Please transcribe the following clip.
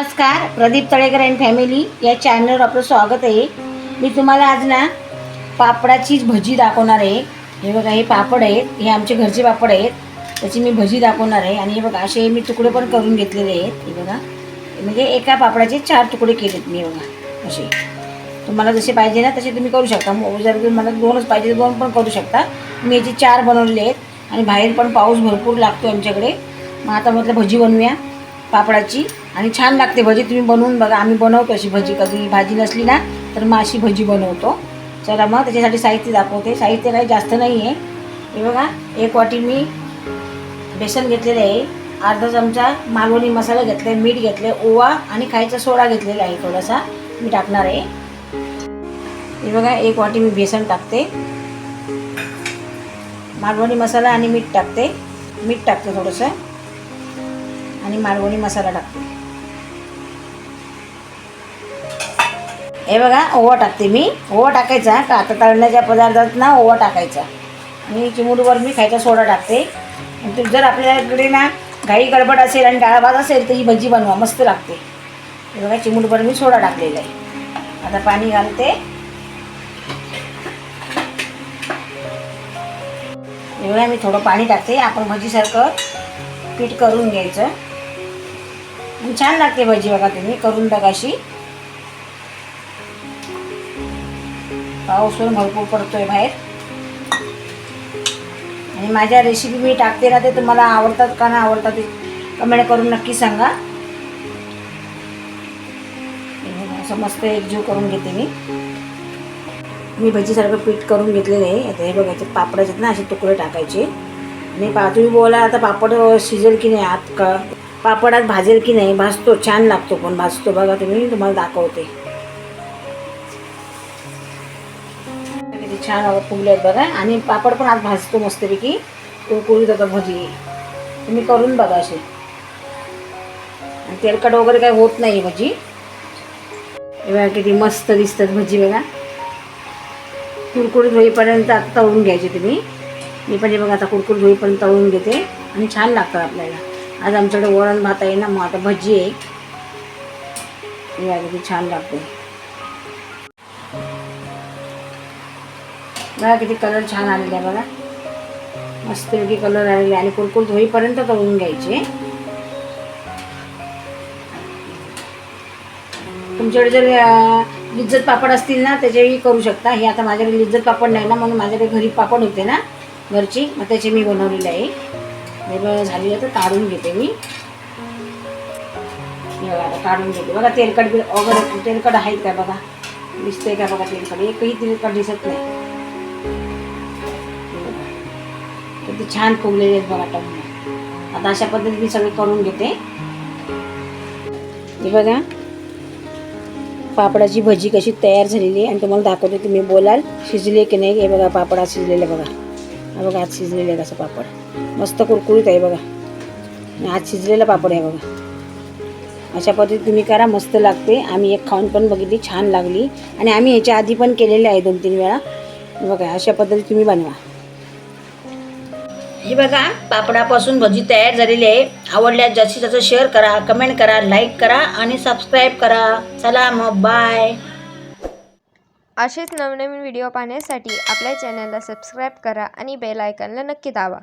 नमस्कार Pradeep Talekar and family या चॅनलवर आपलं स्वागत आहे. मी तुम्हाला आज ना पापडाची भजी दाखवणार आहे. हे बघा हे पापड आहेत हे आमचे घरचे पापड आहेत. त्याची मी भजी दाखवणार आहे आणि हे बघा असे मी तुकडे पण करून घेतलेले आहेत. हे बघा म्हणजे एका पापडाचे चार तुकडे केलेत मी बघा असे. तुम्हाला जसे पाहिजे ना तसे तुम्ही करू शकता. जर तुम्हाला दोनच पाहिजे दोन पण करू शकता. मी याचे चार बनवलेले आहेत आणि बाहेर पण पाऊस भरपूर लागतो आमच्याकडे. मग आता म्हटलं भजी बनवूया. पापडाची आणि छान लागते भजी. तुम्ही बनवून बघा. आम्ही बनवतो अशी भजी. कधी भाजी नसली ना तर मग अशी भजी बनवतो. चला मग त्याच्यासाठी साहित्य दाखवते. साहित्य काही जास्त नाही आहे हे बघा एक वाटी मी बेसन घेतलेलं आहे. अर्धा चमचा मालवणी मसाला घेतला आहे मीठ घेतलं आहे ओवा आणि खायचा सोडा घेतलेला आहे थोडासा. मी टाकणार आहे. हे बघा एक वाटी मी बेसन टाकते. मालवणी मसाला आणि मीठ टाकते. मीठ टाकते थोडंसं. आणि मालवणी मसाला टाकते. हे बघा ओवा टाकते मी. ओवा टाकायचा का आता तळण्याच्या पदार्थात ना ओवा टाकायचा. आणि चिमूटभर मी खायचा सोडा टाकते. आणि जर आपल्याकडे ना घाई गडबड असेल आणि डाळ भात असेल तर ही भजी बनवा मस्त लागते. हे बघा चिमूटभर मी सोडा टाकलेला आहे. आता पाणी घालते. एवढ्या मी थोडं पाणी टाकते. आपण भजीसारखं पीठ करून घ्यायचं. छान लागते भजी बघा तुम्ही करून बघा अशी. पाऊस पण भरपूर पडतोय बाहेर. आणि माझ्या रेसिपी मी टाकते ना ते तुम्हाला आवडतात का ना आवडतात ते कमेंट करून नक्की सांगा. असं मस्त एकजीव करून घेते मी. मी भजीसारखं पीठ करून घेतलेलं आहे. आता हे बघायचे पापडाचे ना असे तुकडे टाकायचे. आणि पा तुम्ही बोला आता पापड शिजेल की नाही आत का? पापडात भाजेल की नाही भाजतो छान लागतो पण भाजतो. बघा तुम्ही तुम्हाला दाखवते. किती छान फुगले आहेत बघा. आणि पापड पण आज भाजतो मस्तपैकी. कुरकुरीत होतं भजी. तुम्ही करून बघा असे. आणि तेलकट वगैरे काही होत नाही भजी. बघा किती मस्त दिसतात भजी बघा. कुरकुरीत होईपर्यंत आता तळून घ्यायचे तुम्ही. मी पण हे बघा आता कुरकुरीत होईपर्यंत तळून घेते. आणि छान लागतात आपल्याला. आज आमच्याकडे वरण भात आहे ना मग आता भजी आहे. हे किती छान लागते. बघा किती कलर छान आलेला आहे बघा. मस्तपैकी कलर आलेले आणि कुरकुर होईपर्यंत तळून घ्यायचे. तुमच्याकडे जर लिज्जत पापड असतील ना त्याचेही करू शकता. हे आता माझ्याकडे लिज्जत पापड नाही ना म्हणून माझ्याकडे घरी पापड होते ना घरची. मग त्याचे मी बनवलेले आहे. हे बघा झाली तर काढून घेते मी. हे बघा काढून घेते. बघा तेलकट बी वगैरे तेलकट आहेत का बघा? दिसतंय का बघा तेलकट? एकही तेलकट दिसत नाही. तर ते किती छान फुगलेले आहेत बघा टमाटर आता अशा पद्धतीने सगळे करून घेते. हे बघा. पापडाची भजी कशी तयार झालेली आहे. आणि तुम्हाला दाखवते तुम्ही बोलाल शिजले की नाही. हे बघा पापड आज शिजलेले बघा. हा बघा आज शिजलेलं आहे कसं पापड. मस्त कुरकुरीत आहे बघा. आज शिजलेला पापड आहे बघा. अशा पद्धतीत तुम्ही करा मस्त लागते. आम्ही एक खाऊन पण बघितली छान लागली. आणि आम्ही ह्याच्या आधी पण केलेले आहे दोन तीन वेळा. बघा अशा पद्धतीत तुम्ही बनवा. हे बघा पापडापासून भजी तयार झालेली आहे. आवडल्यास जास्तीत जास्त शेअर करा कमेंट करा लाईक करा आणि सबस्क्राईब करा. चला मग बाय असेच नवनवीन व्हिडिओ पाहण्यासाठी आपल्या चॅनलला सबस्क्राईब करा आणि बेल आयकनला नक्की दावा